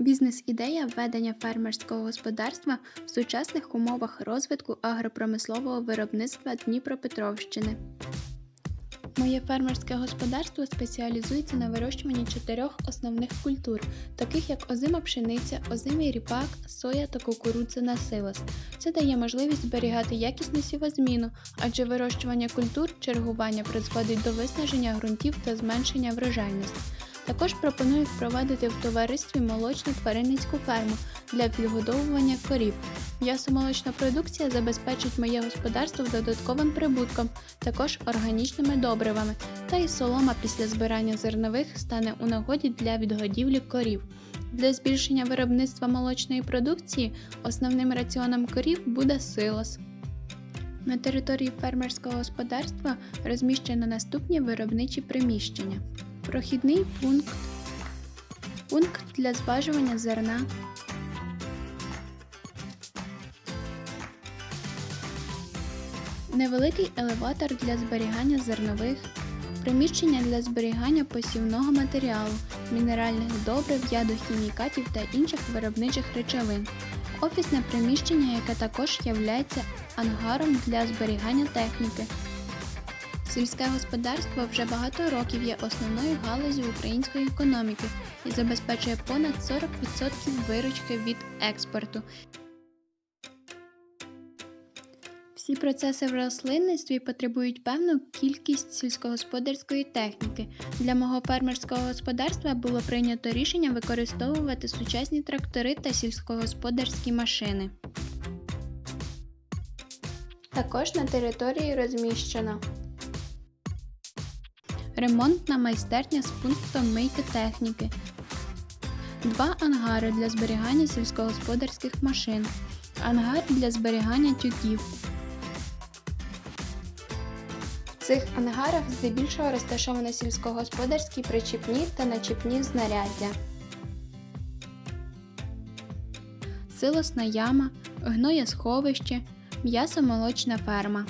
Бізнес-ідея ведення фермерського господарства в сучасних умовах розвитку агропромислового виробництва Дніпропетровщини. Моє фермерське господарство спеціалізується на вирощуванні чотирьох основних культур, таких як озима пшениця, озимий ріпак, соя та кукурудза на силос. Це дає можливість зберігати якісну сівозміну, адже вирощування культур чергування призводить до виснаження ґрунтів та зменшення врожайності. Також пропоную впровадити в товаристві молочну тваринницьку ферму для підгодовування корів. М'ясомолочна продукція забезпечить моє господарство додатковим прибутком, також органічними добривами, та й солома після збирання зернових стане у нагоді для відгодівлі корів. Для збільшення виробництва молочної продукції основним раціоном корів буде силос. На території фермерського господарства розміщено наступні виробничі приміщення. Прохідний пункт, пункт для зважування зерна, невеликий елеватор для зберігання зернових, приміщення для зберігання посівного матеріалу, мінеральних добрив, ядохімікатів та інших виробничих речовин, офісне приміщення, яке також є ангаром для зберігання техніки. Сільське господарство вже багато років є основною галузю української економіки і забезпечує понад 40% виручки від експорту. Всі процеси в рослинництві потребують певну кількість сільськогосподарської техніки. Для мого фермерського господарства було прийнято рішення використовувати сучасні трактори та сільськогосподарські машини. Також на території розміщено ремонтна майстерня з пунктом мийки техніки, два ангари для зберігання сільськогосподарських машин, ангар для зберігання тюків. В цих ангарах здебільшого розташовано сільськогосподарські причіпні та начіпні знаряддя. Силосна яма, гноєсховище, м'ясомолочна ферма.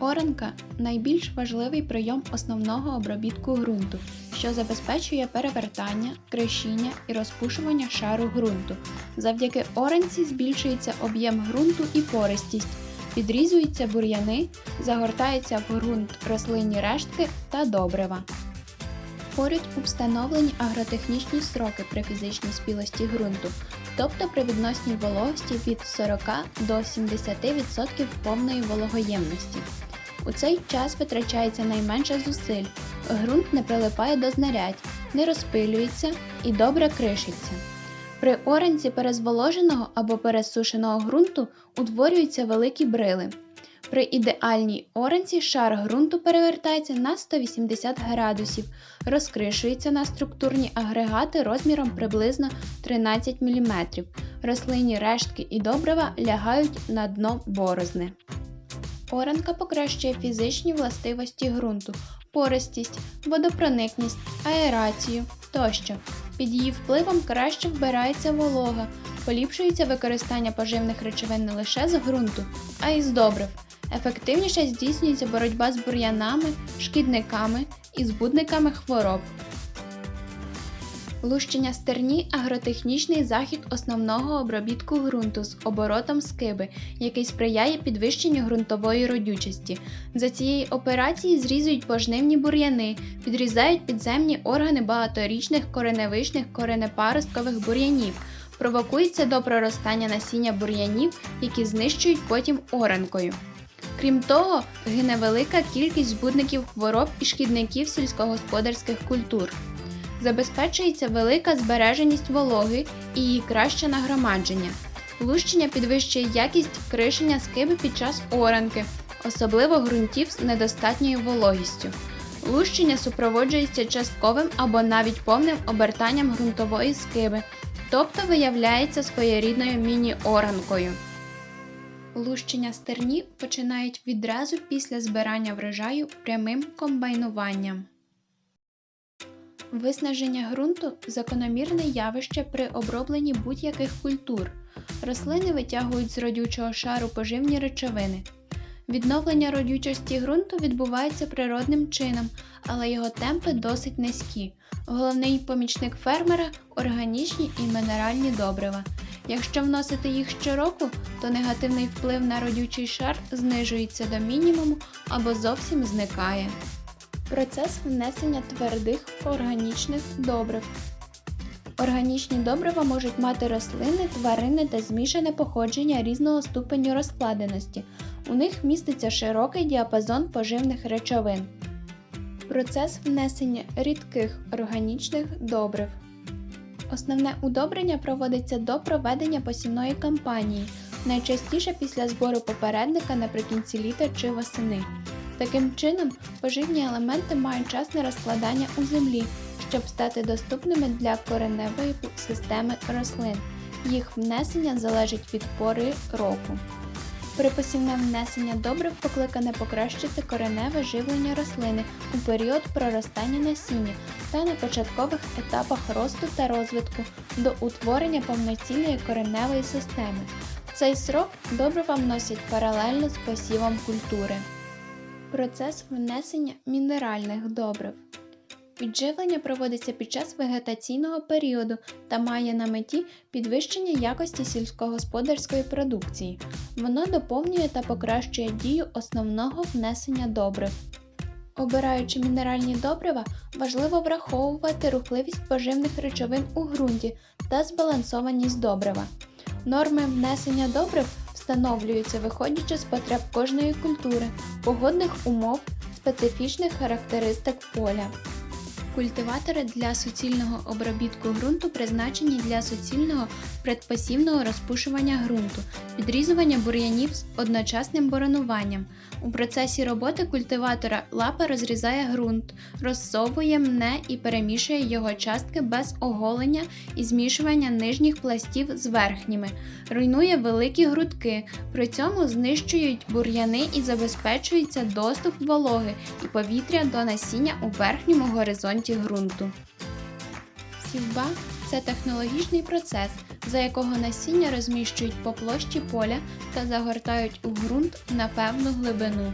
Оранка найбільш важливий прийом основного обробітку ґрунту, що забезпечує перевертання, крещіння і розпушування шару ґрунту. Завдяки оранці збільшується об'єм ґрунту і пористість, підрізуються бур'яни, загортаються в ґрунт рослинні рештки та добрива. Поряд у встановлені агротехнічні строки при фізичній спілості ґрунту, тобто при відносній вологості від 40 до 70% повної вологоємності. У цей час витрачається найменше зусиль, ґрунт не прилипає до знарядь, не розпилюється і добре кришиться. При оранці перезволоженого або пересушеного ґрунту утворюються великі брили. При ідеальній оранці шар ґрунту перевертається на 180 градусів, розкришується на структурні агрегати розміром приблизно 13 мм. Рослинні рештки і добрива лягають на дно борозни. Оранка покращує фізичні властивості ґрунту, пористість, водопроникність, аерацію тощо. Під її впливом краще вбирається волога, поліпшується використання поживних речовин не лише з ґрунту, а й з добрив. Ефективніше здійснюється боротьба з бур'янами, шкідниками і збудниками хвороб. Лущення стерні агротехнічний захід основного обробітку ґрунту з оборотом скиби, який сприяє підвищенню ґрунтової родючості. За цієї операції зрізують пожнивні бур'яни, підрізають підземні органи багаторічних кореневишних коренепаросткових бур'янів, провокується до проростання насіння бур'янів, які знищують потім оранкою. Крім того, гине велика кількість збудників хвороб і шкідників сільськогосподарських культур. Забезпечується велика збереженість вологи і її краще нагромадження. Лущення підвищує якість кришення скиби під час оранки, особливо ґрунтів з недостатньою вологістю. Лущення супроводжується частковим або навіть повним обертанням ґрунтової скиби, тобто виявляється своєрідною міні-оранкою. Лущення стерні починають відразу після збирання врожаю прямим комбайнуванням. Виснаження ґрунту закономірне явище при обробленні будь-яких культур. Рослини витягують з родючого шару поживні речовини. Відновлення родючості ґрунту відбувається природним чином, але його темпи досить низькі. Головний помічник фермера органічні і мінеральні добрива. Якщо вносити їх щороку, то негативний вплив на родючий шар знижується до мінімуму або зовсім зникає. Процес внесення твердих органічних добрив. Органічні добрива можуть мати рослини, тварини та змішане походження різного ступеню розкладеності. У них міститься широкий діапазон поживних речовин. Процес внесення рідких органічних добрив. Основне удобрення проводиться до проведення посівної кампанії, найчастіше після збору попередника наприкінці літа чи восени. Таким чином, поживні елементи мають час на розкладання у землі, щоб стати доступними для кореневої системи рослин. Їх внесення залежить від пори року. Припасівне внесення добрив покликане покращити кореневе живлення рослини у період проростання насіння та на початкових етапах росту та розвитку до утворення повноцінної кореневої системи. В цей срок добрива вносять паралельно з посівом культури. Процес внесення мінеральних добрив. Підживлення проводиться під час вегетаційного періоду та має на меті підвищення якості сільськогосподарської продукції. Воно доповнює та покращує дію основного внесення добрив. Обираючи мінеральні добрива, важливо враховувати рухливість поживних речовин у ґрунті та збалансованість добрива. Норми внесення добрив встановлюються виходячи з потреб кожної культури, погодних умов, специфічних характеристик поля. Культиватори для суцільного обробітку ґрунту призначені для суцільного предпосівного розпушування ґрунту, підрізування бур'янів з одночасним боронуванням. У процесі роботи культиватора лапа розрізає ґрунт, розсовує мне і перемішує його частки без оголення і змішування нижніх пластів з верхніми, руйнує великі грудки, при цьому знищують бур'яни і забезпечується доступ вологи і повітря до насіння у верхньому горизонті ґрунту. Сівба це технологічний процес, за якого насіння розміщують по площі поля та загортають у ґрунт на певну глибину.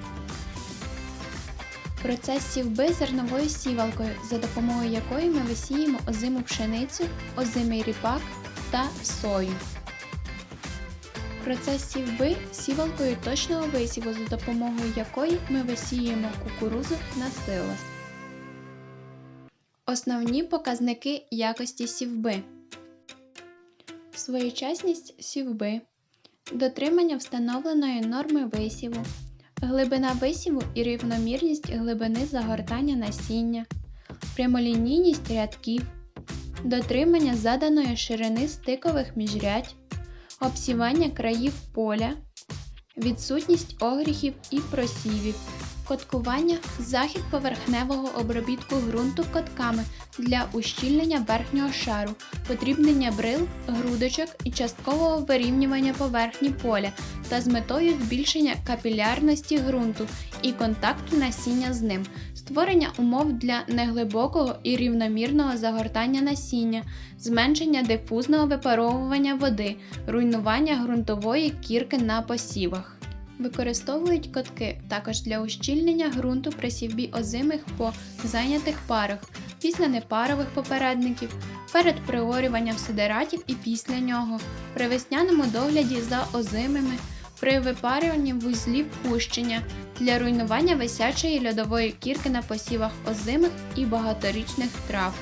Процес сівби зерновою сівалкою, за допомогою якої ми висіємо озиму пшеницю, озимий ріпак та сою. Процес сівби сівалкою точного висіву, за допомогою якої ми висіємо кукурузу на силос. Основні показники якості сівби. Своєчасність сівби, дотримання встановленої норми висіву, глибина висіву і рівномірність глибини загортання насіння, прямолінійність рядків, дотримання заданої ширини стикових міжрядь, обсівання країв поля, відсутність огріхів і просівів. Коткування захід поверхневого обробітку ґрунту котками для ущільнення верхнього шару, подрібнення брил, грудочок і часткового вирівнювання поверхні поля та з метою збільшення капілярності ґрунту і контакту насіння з ним, створення умов для неглибокого і рівномірного загортання насіння, зменшення дифузного випаровування води, руйнування ґрунтової кірки на посівах. Використовують котки також для ущільнення ґрунту при сівбі озимих по зайнятих парах, після непарових попередників, перед приорюванням сидератів і після нього, при весняному догляді за озимими, при випарюванні вузлів пущення для руйнування висячої льодової кірки на посівах озимих і багаторічних трав.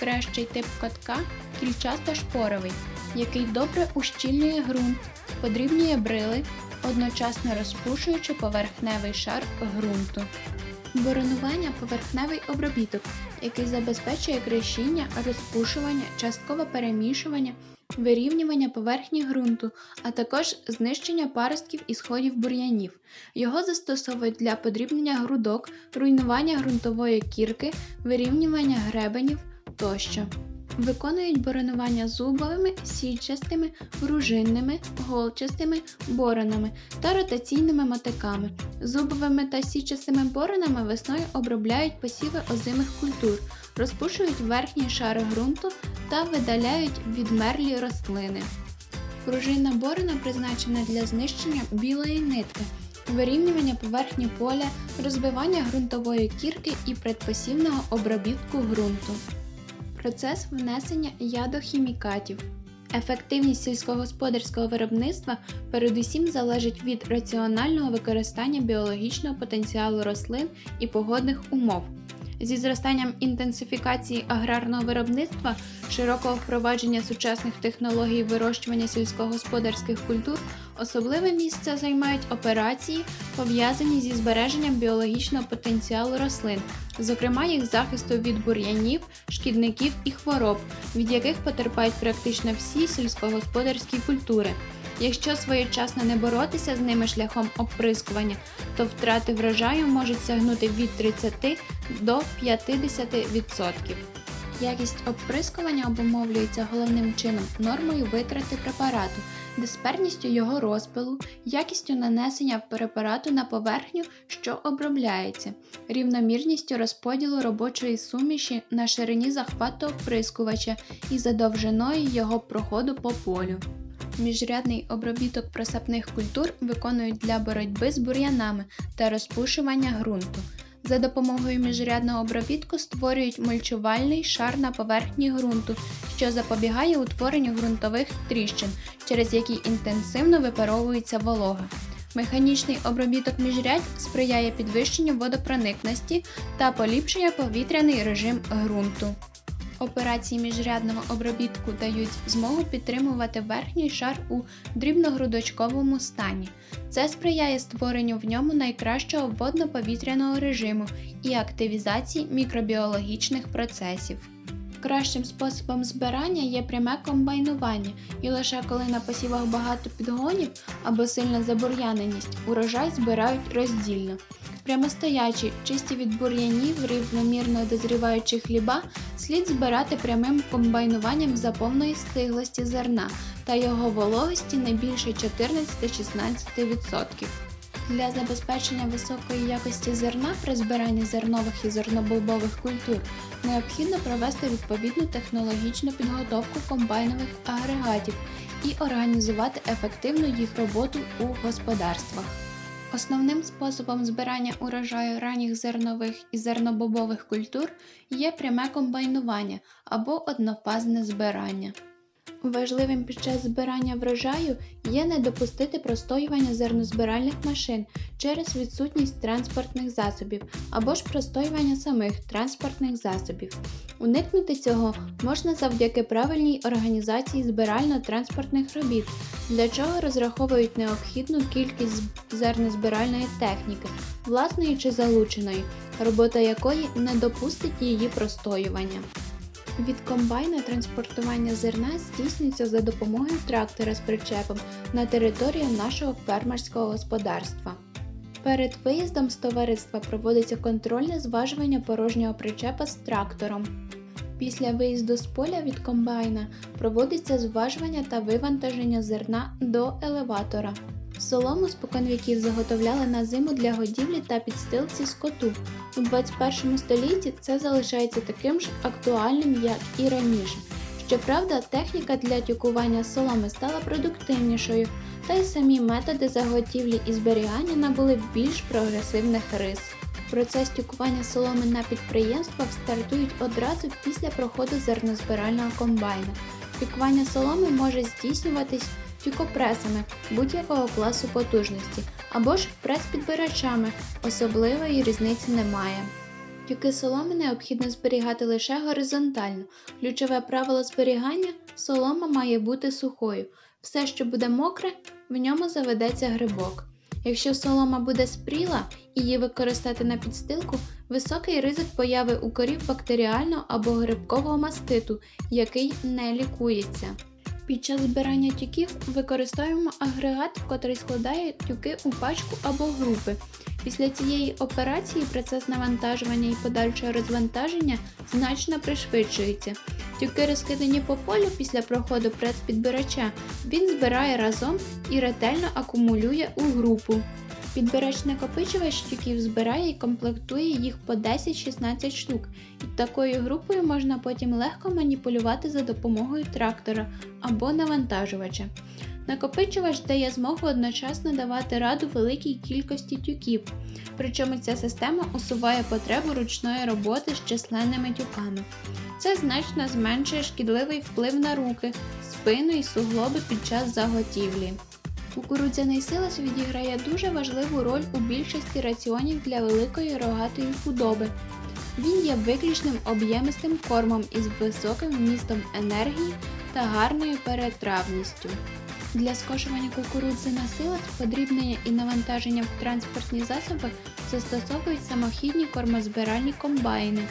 Кращий тип котка кільчасто-шпоровий, який добре ущільнює ґрунт, подрібнює брили одночасно розпушуючи поверхневий шар ґрунту. Боронування поверхневий обробіток, який забезпечує крещіння, розпушування, часткове перемішування, вирівнювання поверхні ґрунту, а також знищення паростків і сходів бур'янів. Його застосовують для подрібнення грудок, руйнування ґрунтової кірки, вирівнювання гребенів тощо. Виконують боронування зубовими, січастими, пружинними, голчастими боронами та ротаційними мотиками. Зубовими та січастими боронами весною обробляють посіви озимих культур, розпушують верхні шари ґрунту та видаляють відмерлі рослини. Пружинна борона призначена для знищення білої нитки, вирівнювання поверхні поля, розбивання ґрунтової кірки і предпосівного обробітку ґрунту. Процес внесення ядохімікатів. Ефективність сільськогосподарського виробництва передусім залежить від раціонального використання біологічного потенціалу рослин і погодних умов. Зі зростанням інтенсифікації аграрного виробництва, широкого впровадження сучасних технологій вирощування сільськогосподарських культур, особливе місце займають операції, пов'язані зі збереженням біологічного потенціалу рослин, зокрема їх захисту від бур'янів, шкідників і хвороб, від яких потерпають практично всі сільськогосподарські культури. Якщо своєчасно не боротися з ними шляхом оприскування, то втрати врожаю можуть сягнути від 30 до 50%. Якість оприскування обумовлюється головним чином нормою витрати препарату, дисперністю його розпилу, якістю нанесення препарату на поверхню, що обробляється, рівномірністю розподілу робочої суміші на ширині захвату оприскувача і за довжиною його проходу по полю. Міжрядний обробіток просапних культур виконують для боротьби з бур'янами та розпушування ґрунту. За допомогою міжрядного обробітку створюють мульчувальний шар на поверхні ґрунту, що запобігає утворенню ґрунтових тріщин, через які інтенсивно випаровується волога. Механічний обробіток міжрядь сприяє підвищенню водопроникності та поліпшує повітряний режим ґрунту. Операції міжрядного обробітку дають змогу підтримувати верхній шар у дрібногрудочковому стані. Це сприяє створенню в ньому найкращого водно-повітряного режиму і активізації мікробіологічних процесів. Кращим способом збирання є пряме комбайнування, і лише коли на посівах багато підгонів або сильна забур'яненість, урожай збирають роздільно. Прямостоячі, чисті від бур'янів, рівномірно дозріваючі хліба слід збирати прямим комбайнуванням за повної стиглості зерна та його вологості не більше 14-16%. Для забезпечення високої якості зерна при збиранні зернових і зернобобових культур необхідно провести відповідну технологічну підготовку комбайнових агрегатів і організувати ефективну їх роботу у господарствах. Основним способом збирання урожаю ранніх зернових і зернобобових культур є пряме комбайнування або однофазне збирання. Важливим під час збирання врожаю є не допустити простоювання зернозбиральних машин через відсутність транспортних засобів або ж простоювання самих транспортних засобів. Уникнути цього можна завдяки правильній організації збирально-транспортних робіт, для чого розраховують необхідну кількість зернозбиральної техніки, власної чи залученої, робота якої не допустить її простоювання. Від комбайна транспортування зерна здійснюється за допомогою трактора з причепом на територію нашого фермерського господарства. Перед виїздом з товариства проводиться контрольне зважування порожнього причепа з трактором. Після виїзду з поля від комбайна проводиться зважування та вивантаження зерна до елеватора. Солому споконвіків заготовляли на зиму для годівлі та підстилці скоту. У 21 столітті це залишається таким ж актуальним, як і раніше. Щоправда, техніка для тюкування соломи стала продуктивнішою, та й самі методи заготівлі і зберігання набули більш прогресивних рис. Процес тюкування соломи на підприємствах стартують одразу після проходу зернозбирального комбайна. Тюкування соломи може здійснюватись тюкопресами будь-якого класу потужності або ж прес-підбирачами, особливої різниці немає. Тюки соломи необхідно зберігати лише горизонтально. Ключове правило зберігання солома має бути сухою. Все, що буде мокре, в ньому заведеться грибок. Якщо солома буде спріла і її використати на підстилку, високий ризик появи у корів бактеріального або грибкового маститу, який не лікується. Під час збирання тюків використовуємо агрегат, котрий складає тюки у пачку або групи. Після цієї операції процес навантажування і подальшого розвантаження значно пришвидшується. Тюки розкидані по полю після проходу прес-підбирача, він збирає разом і ретельно акумулює у групу. Підбирач накопичувач тюків збирає і комплектує їх по 10-16 штук, і такою групою можна потім легко маніпулювати за допомогою трактора або навантажувача. Накопичувач дає змогу одночасно давати раду великій кількості тюків, причому ця система усуває потребу ручної роботи з численними тюками. Це значно зменшує шкідливий вплив на руки, спину і суглоби під час заготівлі. Кукурудзяний силос відіграє дуже важливу роль у більшості раціонів для великої рогатої худоби. Він є виключним об'ємистим кормом із високим вмістом енергії та гарною перетравністю. Для скошування кукурудзи на силос, подрібнення і навантаження в транспортні засоби застосовують самохідні кормозбиральні комбайни.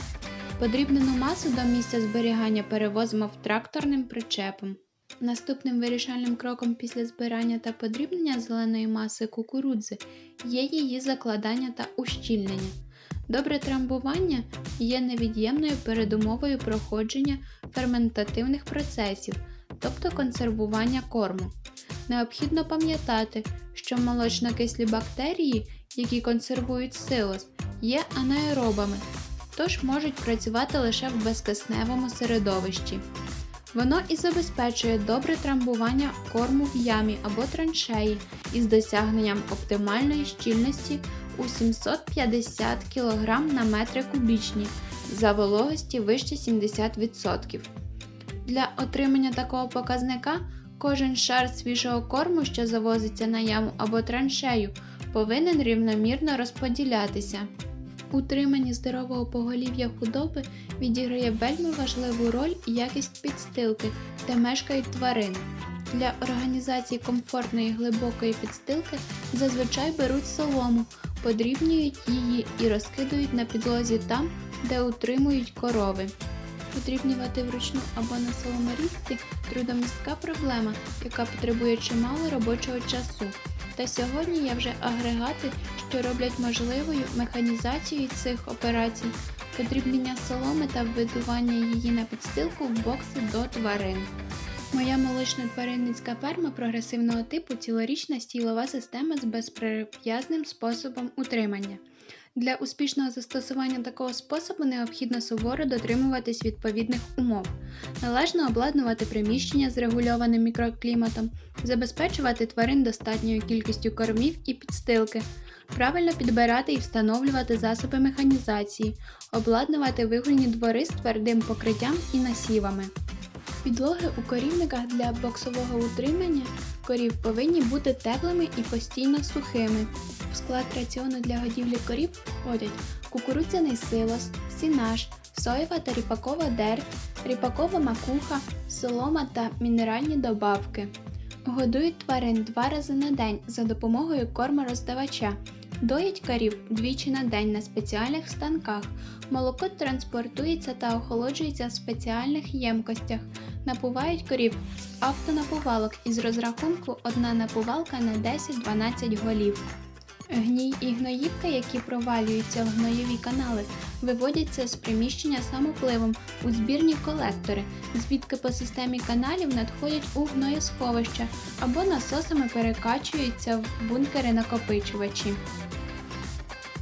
Подрібнену масу до місця зберігання перевозимо в тракторним причепом. Наступним вирішальним кроком після збирання та подрібнення зеленої маси кукурудзи є її закладання та ущільнення. Добре трамбування є невід'ємною передумовою проходження ферментативних процесів, тобто консервування корму. Необхідно пам'ятати, що молочнокислі бактерії, які консервують силос, є анаеробами, тож можуть працювати лише в безкисневому середовищі. Воно і забезпечує добре трамбування корму в ямі або траншеї із досягненням оптимальної щільності у 750 кг на метри кубічні за вологості вище 70%. Для отримання такого показника кожен шар свіжого корму, що завозиться на яму або траншею, повинен рівномірно розподілятися. Утриманні здорового поголів'я худоби відіграє вельми важливу роль якість підстилки, де мешкають тварини. Для організації комфортної глибокої підстилки зазвичай беруть солому, подрібнюють її і розкидують на підлозі там, де утримують корови. Подрібнювати вручну або на соломорізці трудомістка проблема, яка потребує чимало робочого часу. Та сьогодні є вже агрегати, що роблять можливою механізацію цих операцій, подрібнення соломи та вбидування її на підстилку в бокси до тварин. Моя молочно-тваринницька ферма прогресивного типу цілорічна стілова система з безприв'язним способом утримання. Для успішного застосування такого способу необхідно суворо дотримуватись відповідних умов, належно обладнувати приміщення з регульованим мікрокліматом, забезпечувати тварин достатньою кількістю кормів і підстилки, правильно підбирати і встановлювати засоби механізації, обладнувати вигульні двори з твердим покриттям і насівами. Підлоги у корівниках для боксового утримання корів повинні бути теплими і постійно сухими. В склад раціону для годівлі корів входять кукурудзяний силос, сінаж, соєва та ріпакова дерть, ріпакова макуха, солома та мінеральні добавки. Годують тварин два рази на день за допомогою кормороздавача. Доять корів двічі на день на спеціальних станках. Молоко транспортується та охолоджується в спеціальних ємкостях. Напувають корів з автонапувалок із розрахунку одна напувалка на 10-12 голів. Гній і гноївка, які провалюються в гноєві канали, виводяться з приміщення самопливом у збірні колектори, звідки по системі каналів надходять у гноєсховища або насосами перекачуються в бункери накопичувачі.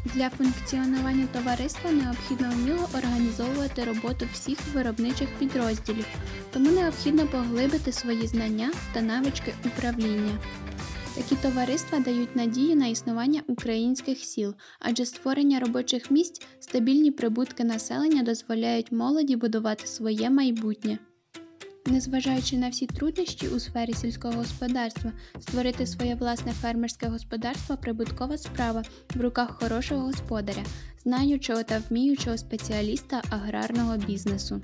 Для функціонування товариства необхідно вміло організовувати роботу всіх виробничих підрозділів, тому необхідно поглибити свої знання та навички управління. Такі товариства дають надію на існування українських сіл, адже створення робочих місць, стабільні прибутки населення дозволяють молоді будувати своє майбутнє. Незважаючи на всі труднощі у сфері сільського господарства, створити своє власне фермерське господарство прибуткова справа в руках хорошого господаря, знаючого та вміючого спеціаліста аграрного бізнесу.